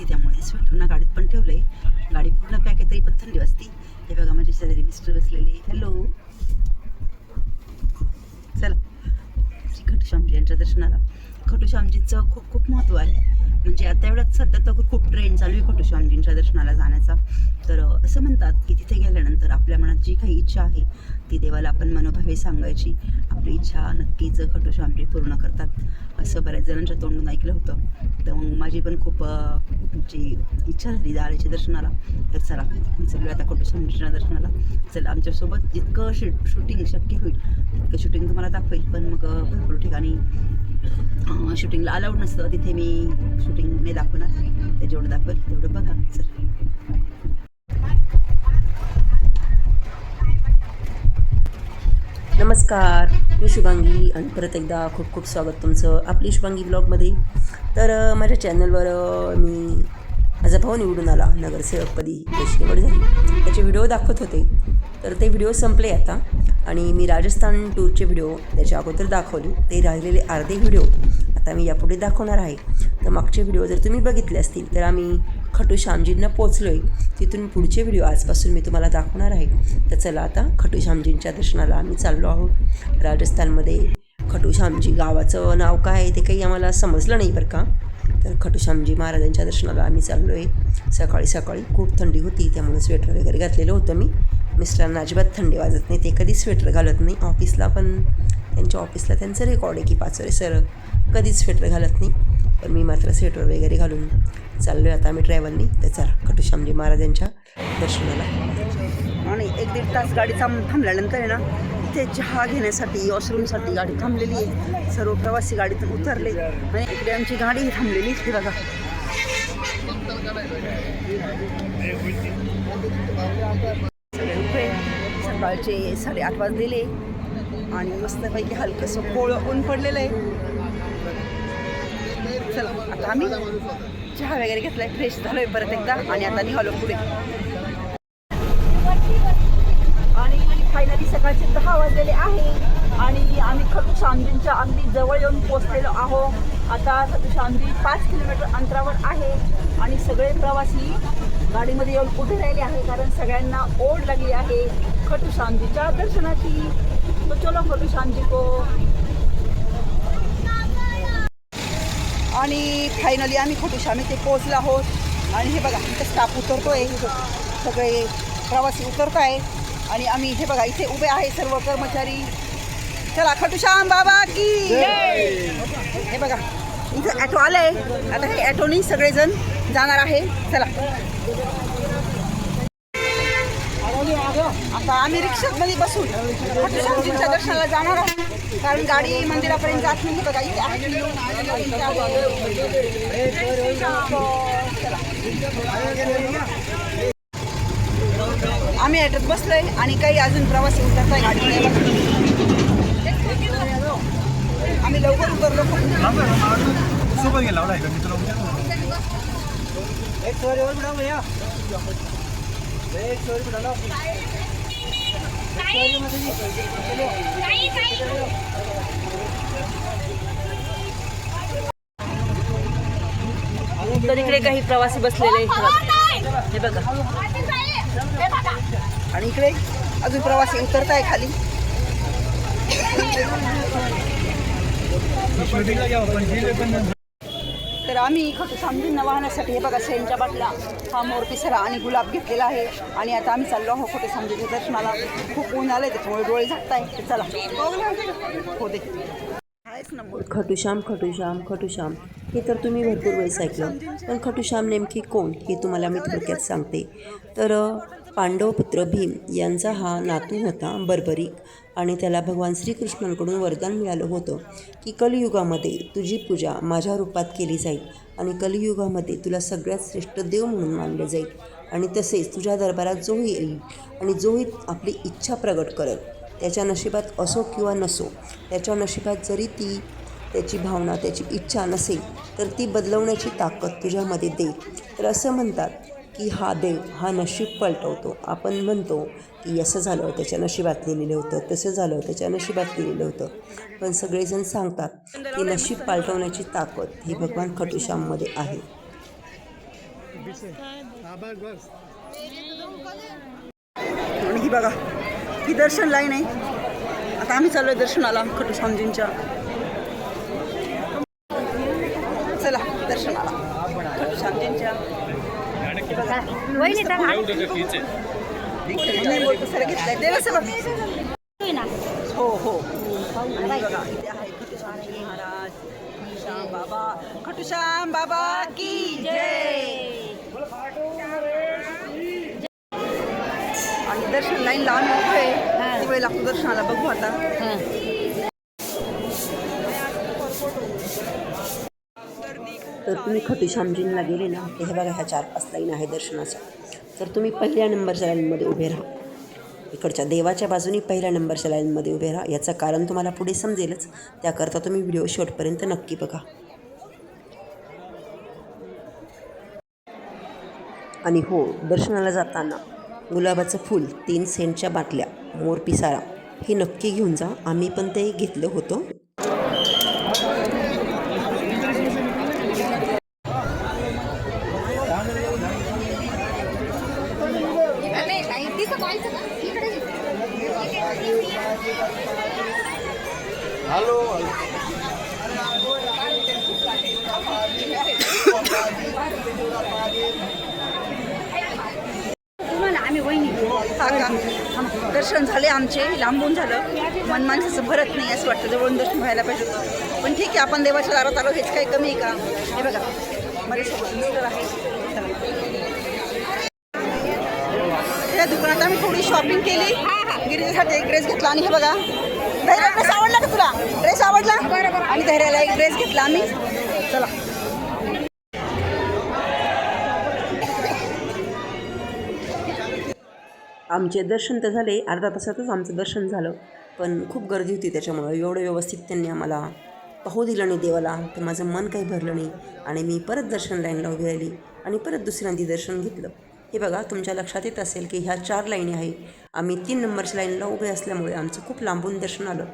असती त्यामुळे स्वेटरना गाडीत पण ठेवलंय. गाडी पूर्ण पॅक आहे तरी पण थंडी वाजती हे बघा माझे शेजारी मिस्टर बसलेले. हॅलो चला. श्री खटूश्यामजी यांच्या दर्शनाला. खटूश्यामजींचं खूप खूप महत्त्व आहे. म्हणजे आता एवढ्यात सध्या तर खूप ट्रेंड चालू आहे खटूश्यामजींच्या दर्शनाला जाण्याचा. तर असं म्हणतात की तिथे गेल्यानंतर आपल्या मनात जी काही इच्छा आहे ती देवाला आपण मनोभावे सांगायची. आपली इच्छा नक्कीच खटूश्यामजी पूर्ण करतात. असं बऱ्याच जणांच्या तोंडून ऐकलं होतं. तर मग माझी पण खूप जी इच्छा झाली जायची दर्शनाला तर चला मी चालू आता खटूश्यामजीच्या दर्शनाला. चला आमच्यासोबत जितकं शूट शूटिंग शक्य होईल तितकं शूटिंग तुम्हाला दाखवेल. पण मग भरपूर ठिकाणी शूटिंगला अलाउड नसतं. तिथे मी शूटिंग नाही दाखवणार. ते जेवढं दाखवेल तेवढं बघा चल. नमस्कार मी शुभांगी आणि परत एकदा खूप खूप स्वागत तुमचं आपली शुभांगी ब्लॉगमध्ये. तर माझ्या चॅनलवर मी माझा भाऊ निवडून आला नगरसेवकपदी त्याची निवड झाली त्याचे व्हिडिओ दाखवत होते. तर ते व्हिडिओ संपले आता आणि मी राजस्थान टूरचे व्हिडिओ त्याच्या अगोदर दाखवले. ते राहिलेले अर्धे व्हिडिओ आता मी यापुढे दाखवणार आहे. तर मागचे व्हिडिओ जर तुम्ही बघितले असतील तर आम्ही खटू श्यामजींना पोचलो आहे तिथून पुढचे व्हिडिओ आजपासून मी तुम्हाला दाखवणार आहे. तर चला आता खटू श्यामजींच्या दर्शनाला आम्ही चाललो आहोत. राजस्थानमध्ये खटू श्यामजी गावाचं नाव काय आहे ते काही आम्हाला समजलं नाही बरं का? तर खटू श्यामजी महाराजांच्या दर्शनाला आम्ही चाललो आहे सकाळी सकाळी खूप थंडी होती त्यामुळे स्वेटर वगैरे घातलेलं होतं मी. मिस्टरांना अजिबात थंडी वाजत नाही ते कधीच स्वेटर घालत नाही. ऑफिसला पण त्यांच्या ऑफिसला त्यांचं रेकॉर्ड आहे की पाचोरे सर कधीच स्वेटर घालत नाही. पण मी मात्र स्वेटर वगैरे घालून चाललो आहे आता आम्ही ट्रॅव्हलनी तर चला कटू श्यामजी महाराजांच्या दर्शनाला. आणि एक दीड तास गाडी थांब थांबल्यानंतर आहे ना इथे चहा घेण्यासाठी वॉशरूमसाठी गाडी थांबलेली आहे. सर्व प्रवासी गाडीतून उतरले. आणि इकडे आमची गाडी थांबलेली आहे. बघा. सगळे उभे सकाळचे साडेआठ वाजलेले. आणि मस्तपैकी हलकंसं कोळं ऊन पडलेलं आहे. चला आता आम्ही चहा वगैरे घेतलाय फ्रेश झालोय परत एकदा. आणि आता निघालो पुढे. आणि फायनली सकाळचे दहा वाजलेले आहे. आणि आम्ही खटू शांतींच्या अगदी जवळ येऊन पोचलेलो आहो आता शांती पाच किलोमीटर अंतरावर आहे. आणि सगळे प्रवासी गाडीमध्ये येऊन उभे राहिले आहे कारण सगळ्यांना ओढ लागली आहे खटू शांतीच्या दर्शनाची. तो चलो खटू शांती को आणि फायनली आम्ही खटूश्याम इथे पोहोचलो आहोत. आणि हे बघा इथं स्टाफ उतरतो आहे सगळे प्रवासी उतरत आहे आणि आम्ही हे बघा इथे उभे आहे सर्व कर्मचारी. चला खटूश्याम बाबा की हे बघा इथं ॲटो आलंय. आता हे ॲटोनी सगळेजण जाणार आहे. चला. आता आम्ही रिक्षामध्ये बसून खटूश्यामजींच्या दर्शनाला जाणार आहोत. कारण गाडी मंदिरापर्यंत जात नाही बघा इथे आहे. आम्ही ॲटोत बसलोय आणि काही अजून प्रवासी उतरत आहे गाडीमध्ये. आम्ही लवकर उतरलो. सोबत गेला एक सवारी तर इकडे काही प्रवासी बसलेले हे बघा. आणि इकडे अजून प्रवासी उतरत आहे खाली पण तर आम्ही खटू समजून वाहण्यासाठी हे बघा सेंटच्या बाटला हा मोर पिसरा आणि गुलाब घेतलेला आहे. आणि आता आम्ही चाललो आहोत खोटे समजूच्या दर्शनाला. खूप ऊन आलं त्याच्यामुळे डोळे झाकताय तर चला. हो दे. आहेच ना खटूश्याम खटुश्याम खटुश्याम खटुश्याम हे तर तुम्ही भरपूर वेळेस ऐकलं. पण खटुश्याम नेमकी कोण हे तुम्हाला मी थोडक्यात सांगते. तर पांडवपुत्र भीम यांचा हा नातू होता बर्बरीक आणि त्याला भगवान श्रीकृष्णांकडून वरदान मिळालं होतं की कलियुगामध्ये तुझी पूजा माझ्या रूपात केली जाईल आणि कलियुगामध्ये तुला सगळ्यात श्रेष्ठ देव म्हणून मानलं जाईल. आणि तसेच तुझ्या दरबारात जोही येईल आणि जोही आपली इच्छा प्रगट करेल. त्याच्या नशिबात असो किंवा नसो त्याच्या नशिबात जरी ती त्याची भावना त्याची इच्छा नसेल तर ती बदलवण्याची ताकद तुझ्यामध्ये दे. तर असं म्हणतात की हा देव हा नशीब पलटवतो. आपण म्हणतो की असं झालं त्याच्या नशिबात लिहिलेलं होतं तसं झालं त्याच्या नशिबात लिहिलेलं होतं. पण सगळेजण सांगतात की नशीब पालटवण्याची ताकद ही भगवान खटुश्याममध्ये आहे. ही बघा ही दर्शन लाईन आहे. आता आम्ही चाललोय दर्शनाला खटू स्वामीजींच्या चला दर्शनाला खटू स्वामीजींच्या हे बघा. नाही बोलतो सर घेतलाय देवस्थान हो हो आणि हे बघा इथे आहे खटुश्यामजी महाराज खटुश्याम बाबा खटुश्याम बाबा की जय आणि दर्शन लाईन लावून उभं आहे किती वेळ लागतो दर्शनाला बघू आता तर तुम्ही खटुश्यामजींना गेले ना तर हे बघा ह्या चार पाच लाईन आहे दर्शनाच्या. तर तुम्ही पहिल्या नंबरच्या लाईनमध्ये उभे राहा. इकडच्या देवाच्या बाजूनी पहिल्या नंबरच्या लाईनमध्ये उभे राहा. याचं कारण तुम्हाला पुढे समजेलच. त्याकरता तुम्ही व्हिडिओ शेवटपर्यंत नक्की बघा. आणि हो दर्शनाला जाताना गुलाबाचं फूल तीन सेंटच्या बाटल्या मोर पिसारा हे नक्की घेऊन जा. आम्ही पण ते घेतलं होतं. हा का? दर्शन झाले आमचे लांबून झालं. मन माणसाचं भरत नाही असं वाटतं जवळून दर्शन व्हायला पाहिजे पण ठीक आहे आपण देवाच्या दारात आलो हेच काही कमी आहे का? हे बघा. माझ्यासोबत मिस्टर आहे दुकानात आम्ही थोडी शॉपिंग केली. गिरीसाठी एक ड्रेस घेतला आणि हे बघा. धैर्या ड्रेस आवडला का तुला? ड्रेस आवडला? आणि धैर्याला एक ड्रेस घेतला आम्ही. चला. आमचे दर्शन तर झाले अर्धा तासातच आमचं दर्शन झालं. पण खूप गर्दी होती त्याच्यामुळं. एवढं व्यवस्थित त्यांनी आम्हाला पाहू दिलं नाही देवाला. तर माझं मन काही भरलं नाही. आणि मी परत दर्शन लाईनला उभी राहिली आणि परत दुसऱ्यांदी दर्शन घेतलं. हे बघा तुमच्या लक्षात येत असेल की ह्या चार लाईनी आहे आम्ही तीन नंबरच्या लाईनला उभे असल्यामुळे आमचं खूप लांबून दर्शन आलं.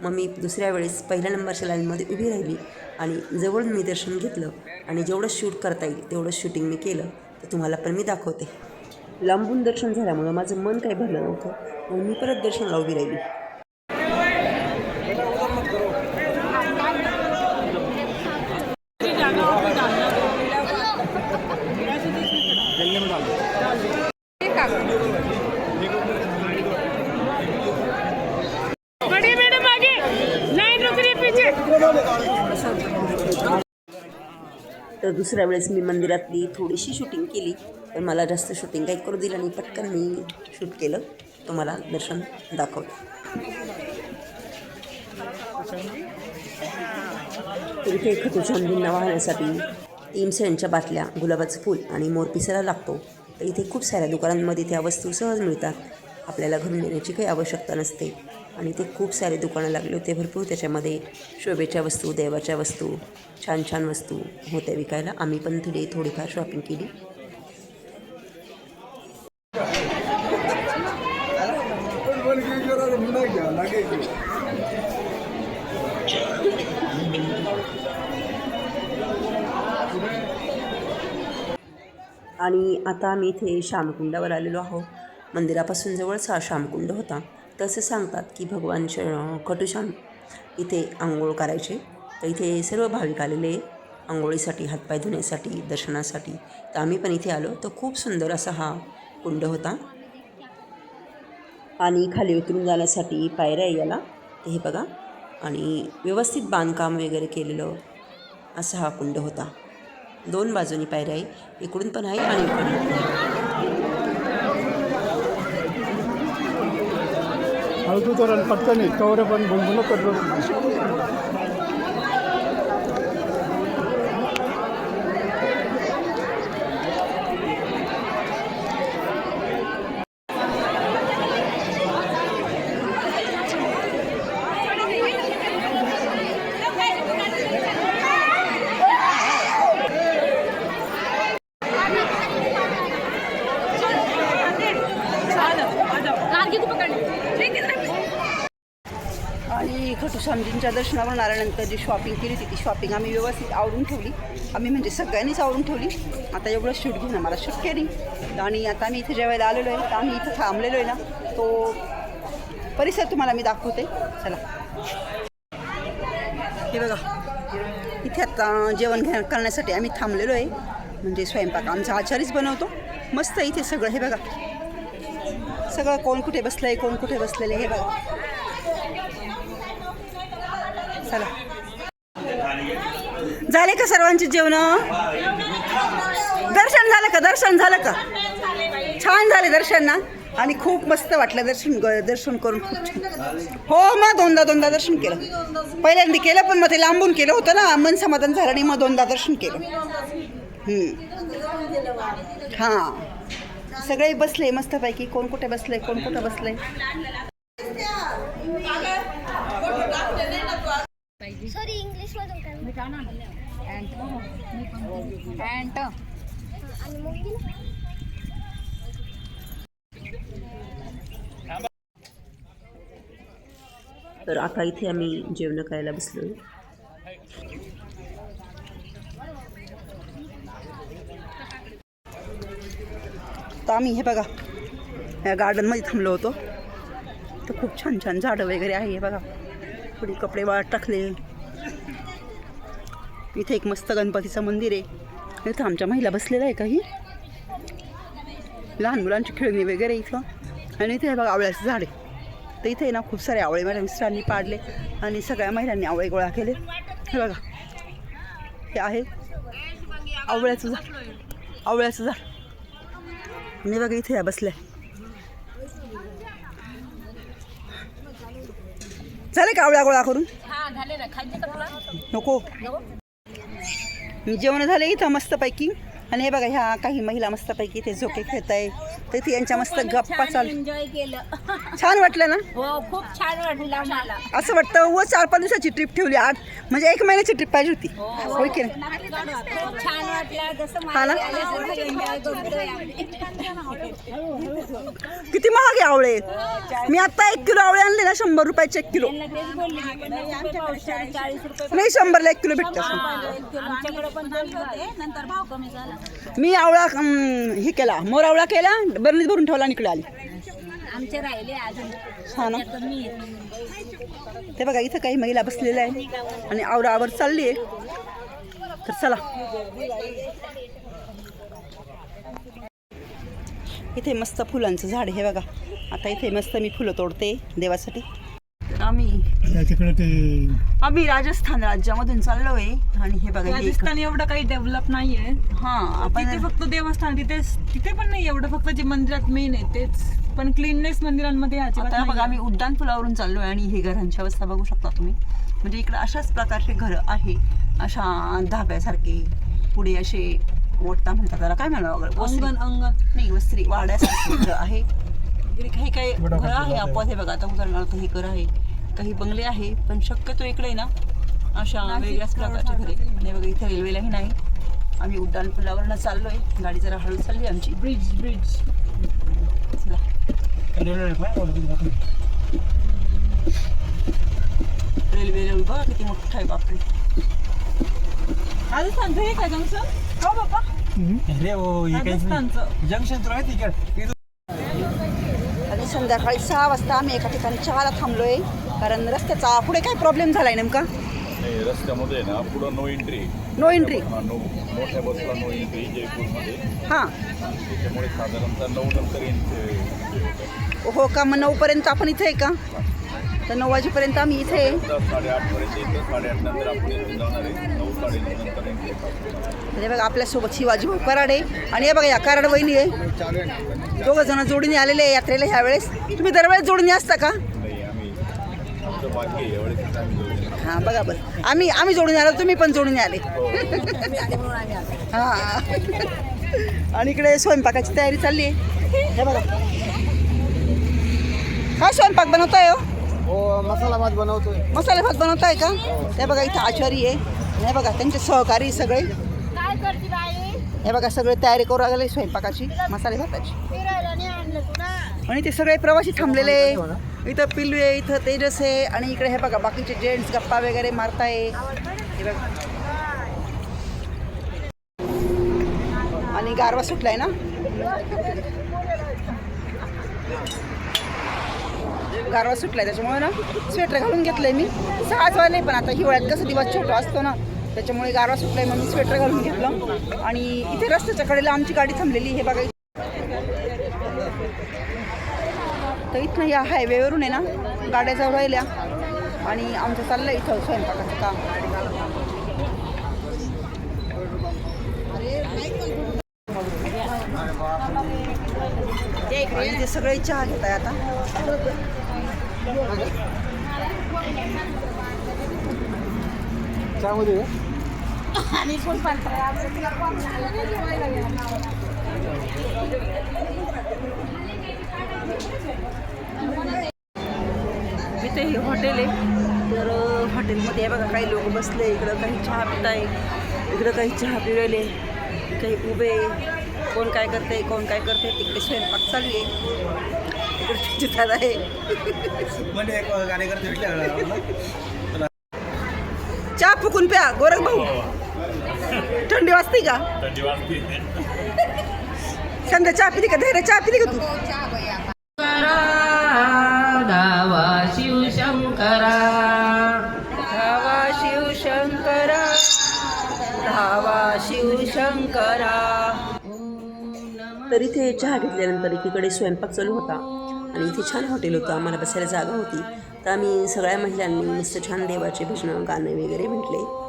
मग मी दुसऱ्या वेळेस पहिल्या नंबरच्या लाईनमध्ये उभी राहिली आणि जवळून मी दर्शन घेतलं आणि जेवढं शूट करता येईल तेवढं शूटिंग मी केलं. तर तुम्हाला पण मी दाखवते. लांबून दर्शन झाल्यामुळं माझं मन काही भरलं नव्हतं. मग मी परत दर्शनाला उभी राहिली. तर दुसऱ्या वेळेस मी मंदिरातली थोडीशी शूटिंग केली. पण मला जास्त शूटिंग काही करू दिलं आणि पटकन मी शूट केलं. तुम्हाला दर्शन दाखवलं तर इथे खतुशांबींना वाहण्यासाठी तीन सेंटच्या बाटल्या गुलाबाचं फूल आणि मोरपिसाला लागतो. तर इथे खूप साऱ्या दुकानांमध्ये त्या वस्तू सहज मिळतात. आपल्याला घरून येण्याची काही आवश्यकता नसते. आणि ते खूप सारे दुकानं लागले होते भरपूर. त्याच्यामध्ये शोभेच्या वस्तू देवाच्या वस्तू छान छान वस्तू होत्या विकायला. आम्ही पण थोडे थोडीफार शॉपिंग केली. आणि आता आम्ही इथे श्यामकुंडावर आलेलो आहोत. मंदिरापासून जवळच हा श्यामकुंड होता. तसे सांगतात की भगवान श खटुशाम इथे आंघोळ करायचे. तर इथे सर्व भाविक आलेले आंघोळीसाठी हातपाय धुण्यासाठी दर्शनासाठी. तर आम्ही पण इथे आलो. तर खूप सुंदर असा हा कुंड होता. आणि खाली उतरून जाण्यासाठी पायऱ्या आहे याला. ते हे बघा. आणि व्यवस्थित बांधकाम वगैरे केलेलं असा हा कुंड होता. दोन बाजूनी पायऱ्या आहे. इकडून पण आहे आणि इकडून पण आहे. हळदू तर पटकन कवर पण बुलबुल करतो आणि खटू स्वामीजींच्या दर्शनावर आल्यानंतर जी शॉपिंग केली होती. ती शॉपिंग आम्ही व्यवस्थित आवरून ठेवली. आम्ही म्हणजे सगळ्यांनीच आवरून ठेवली. आता एवढं शूट घेऊन मला शक्य नाही. आणि आता आम्ही इथे जेवायला आलेलो आहे. तर आम्ही इथं थांबलेलो आहे ना. तो परिसर तुम्हाला मी दाखवते. चला. हे बघा. इथे आता जेवण घ्या करण्यासाठी आम्ही थांबलेलो आहे. म्हणजे स्वयंपाक आमचा आचारीच बनवतो. मस्त आहे इथे सगळं. हे बघा. सगळं कोण कुठे बसलं आहे कोण कुठे बसलेलं आहे हे बघा. चला. झाले का सर्वांचे जेवण? दर्शन झालं का? दर्शन झालं का? छान झाले दर्शन ना? आणि खूप मस्त वाटलं दर्शन दर्शन करून खूप छान. हो मग दोनदा दोनदा दर्शन केलं. पहिल्यांदा केलं पण मग ते लांबून केलं होतं ना? मन समाधान झालं आणि मग दोनदा दर्शन केलं. हां. सगळे बसले मस्तपैकी. कोण कुठे बसले कोण कुठं बसले सॉरी इंग्लिश मधून काय पॅन्ट आणि मग. तर आता इथे आम्ही जेवण करायला बसलो तर आम्ही हे बघा या गार्डनमध्ये थांबलो होतो. तर खूप छान छान झाडं वगैरे आहे हे बघा. थोडी कपडे वाळत टाकले. इथे एक मस्त गणपतीचं मंदिर आहे. इथं आमच्या महिला बसलेल्या आहे काही. लहान मुलांची खेळणी वगैरे इथं. आणि इथे बघा आवळ्याचं झाड आहे. तर इथे ना खूप सारे आवळे माझ्या मिस्टरांनी पाडले आणि सगळ्या महिलांनी आवळे गोळा केले. हे बघा. हे आहे आवळ्याचं झाड. आवळ्याचं झाड. आणि बघा इथे या बसल्या. झाले का आवळ्या गोळा करून? नको? जेवण झाले इथं मस्तपैकी. आणि हे बघा ह्या काही महिला मस्तपैकी ते झोके खेळत आहे. तर इथे यांच्या मस्त गप्पा चालू. एन्जॉय केलं. छान वाटलं ना? हो खूप छान वाटलं आम्हाला. असं वाटतं व चार पाच दिवसाची ट्रिप ठेवली आठ म्हणजे एक महिन्याची ट्रिप पाहिजे होती. होय की नाही? खूप छान वाटलं. जसं हा ना? आल्यासारखं एन्जॉय करतोय आम्ही. किती महाग आहे आवळे? मी आता एक किलो आवळे आणले ना शंभर रुपयाचे एक किलो. त्यांना तेच बोलली मी, पन्नास रुपये पावशेर, चाळीस रुपये नाही शंभरला एक किलो भेटतं. पावशेर. आमच्याकडे पण चालू होते. नंतर भाव कमी झाला. मी आवळा हे केला मोर आवळा केला बरणीत भरून ठेवला इकडे आली. आमचे राहिले अजून हा ना? ते बघा इथं काही महिला बसलेल्या आहे आणि आवडा आवर चालली आहे तर चला. इथे मस्त फुलांचं झाड हे बघा. आता इथे मस्त मी फुलं तोडते देवासाठी. आम्ही तिकडे ते आम्ही राजस्थान राज्यामधून चाललो आहे आणि हे बघा हे एक- राजस्थान एवढं काही डेव्हलप नाहीये. हा आपण तिथे फक्त देवस्थान तिथे तिथे पण नाही एवढं. फक्त जे मंदिरात मेन आहे तेच. पण क्लीननेस मंदिरांमध्ये अजिबात आता बघा नाहीये. आम्ही उड्डाण पुलावरून चाललो आहे आणि ही घरांची अवस्था बघू शकता तुम्ही. म्हणजे इकडं अशाच प्रकारचे घरं आहे. अशा धाब्यासारखे पुढे असे ओटता म्हणतात त्याला. काय म्हणावं वगैरे वस्त्री. अंगण अंगण. नाही वस्त्री. वाड्यासारखे घरं आहे. इकडे काही काही घरं आहे आपण हे बघा आता उदाहरणार्थ हे घर आहे. काही बंगले आहे पण शक्यतो इकडे ना अशा वेगळ्याच प्रकारचे घरे. आणि बघा इथे रेल्वेलाही नाही. आम्ही उड्डाण पुलावरनं चाललो आहे गाडी जरा हळू चालली आमची. ब्रिज ब्रिज चला. रेल्वे रेल्वे बघा किती मोठं आहे बापरे. राजस्थानचं हे काय जंक्शन हो अरे हो नाही. राजस्थानचं. जंक्शन तुला संध्याकाळी सहा वाजता आम्ही एका ठिकाणी चहाला थांबलोय. कारण रस्त्याचा पुढे काय प्रॉब्लेम झालाय नेमका? नाही रस्त्यामध्ये ना पुढं नो एंट्री नो एंट्री हा नो मोठ्या बसला नो एंट्री जयपूरमध्ये. हां. त्याच्यामुळे साधारणतः नऊ नंतर एंट्री हो का? मग नऊपर्यंत आपण इथे आहे का? तर नऊ वाजेपर्यंत आम्ही इथे आहे. साडेआठपर्यंत येतं साडेआठ नंतर आपण इथून जाणार आहे. नऊ साडेनऊ नंतर एंट्री तर हे बघा आपल्यासोबत शिवाजी भाऊ कराड आहे. आणि हे बघा या कराड वहिनी आहे. दोघं जण जोडीने आलेले आहे यात्रेला ह्या वेळेस तुम्ही दरवेळेस जोडीने असता का नाही आम्ही आमचं बाकी आहे यावेळेस आम्ही जाऊ हां बघा बरं. आम्ही आम्ही जोडून आलो तुम्ही पण जोडून आले. हां. आणि इकडे स्वयंपाकाची तयारी चालली आहे. हे बघा. काय स्वयंपाक बनवताय हो? हो मसाला भात बनवतोय. मसाले भात बनवताय का? हे. बघा इथं आचारी आहे. हे बघा त्यांचे सहकारी सगळे. काय करते बाई? हे बघा सगळे तयारी करू लागले स्वयंपाकाची मसाले भाताची. आणि ते सगळे प्रवासी थांबलेले. इथं पिल्लू आहे इथं तेजस आहे आणि इकडे हे बघा बाकीचे जेंट्स गप्पा वगैरे मारताय. आणि गारवा सुटलाय ना? गारवा सुटलाय त्याच्यामुळे ना स्वेटर घालून घेतलंय मी. सहाच वाजले पण आता हिवाळ्यात कसं दिवस छोटा असतो ना त्याच्यामुळे गारवा सुटलाय म्हणून मी स्वेटर घालून घेतलं. आणि इथे रस्त्याच्या कडेला आमची गाडी थांबलेली हे बघा. तर इथनं या हायवेवरून आहे ना गाड्या जाऊ राहिल्या. आणि आमचं चाललं इथं स्वयंपाकाचं काम. आणि ते सगळे चहा घेत आहे आता. त्यामध्ये इथे हे हॉटेल आहे. तर हॉटेलमध्ये आहे बघा काही लोक बसले इकडं काही चहा पित आहे इकडं काही चहा पिवेले काही उभे कोण काय करते कोण काय करते तिकडे स्वयंपाक चालू आहे. आहे. म्हणजे चहा फुकून प्या गोरख भाऊ. थंडी वाजते का? थंडी वाजते. संध्या चहा पिली का? धैर्य चहा पिली का तू? इथे चहा घेतल्यानंतर एकीकडे स्वयंपाक चालू होता आणि इथे छान हॉटेल होतं आम्हाला बसायला जागा होती. तर आम्ही सगळ्या महिलांनी मस्त छान देवाचे भजनं गाणे वगैरे म्हटले.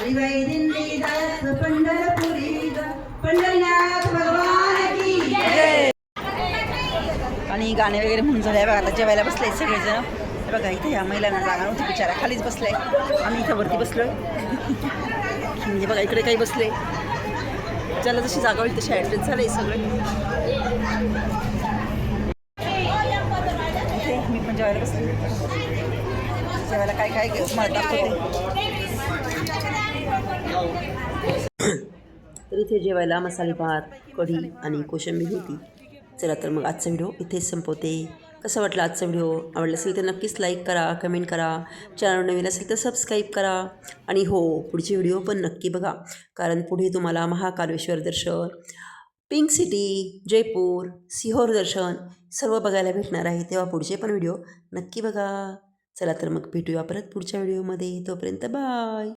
दिंडी पंढरपुरी पंढरनाथ भगवान की आणि गाणे वगैरे म्हणून झाले. बघा आता जेवायला बसले सगळेजण. बघा इथे या महिलांना जागा नव्हती बिचारा खालीच बसलाय. आम्ही इथं वरती बसलोय. म्हणजे बघा इकडे काही बसले. ज्याला जशी जागा होईल तशी ॲडजस्ट झाले सगळे. मी पण जेवायला बसले. जेवायला काय काय मला दाखवते तर इथे जेवायला मसाले भात कढी आणि कोशिंबीर होती. चला तर मग आजचा व्हिडिओ इथेच संपवते. कसं वाटला आजचा व्हिडिओ? आवडला असेल तर नक्कीच लाईक करा कमेंट करा. चॅनल नवीन असेल तर सबस्क्राईब करा. आणि हो पुढचे व्हिडिओ पण नक्की बघा. कारण पुढे तुम्हाला महाकालेश्वर दर्शन पिंक सिटी जयपूर सिहोर दर्शन सर्व बघायला भेटणार आहे. तेव्हा पुढचे पण व्हिडिओ नक्की बघा. चला तर मग भेटूया परत पुढच्या व्हिडिओमध्ये. तोपर्यंत बाय.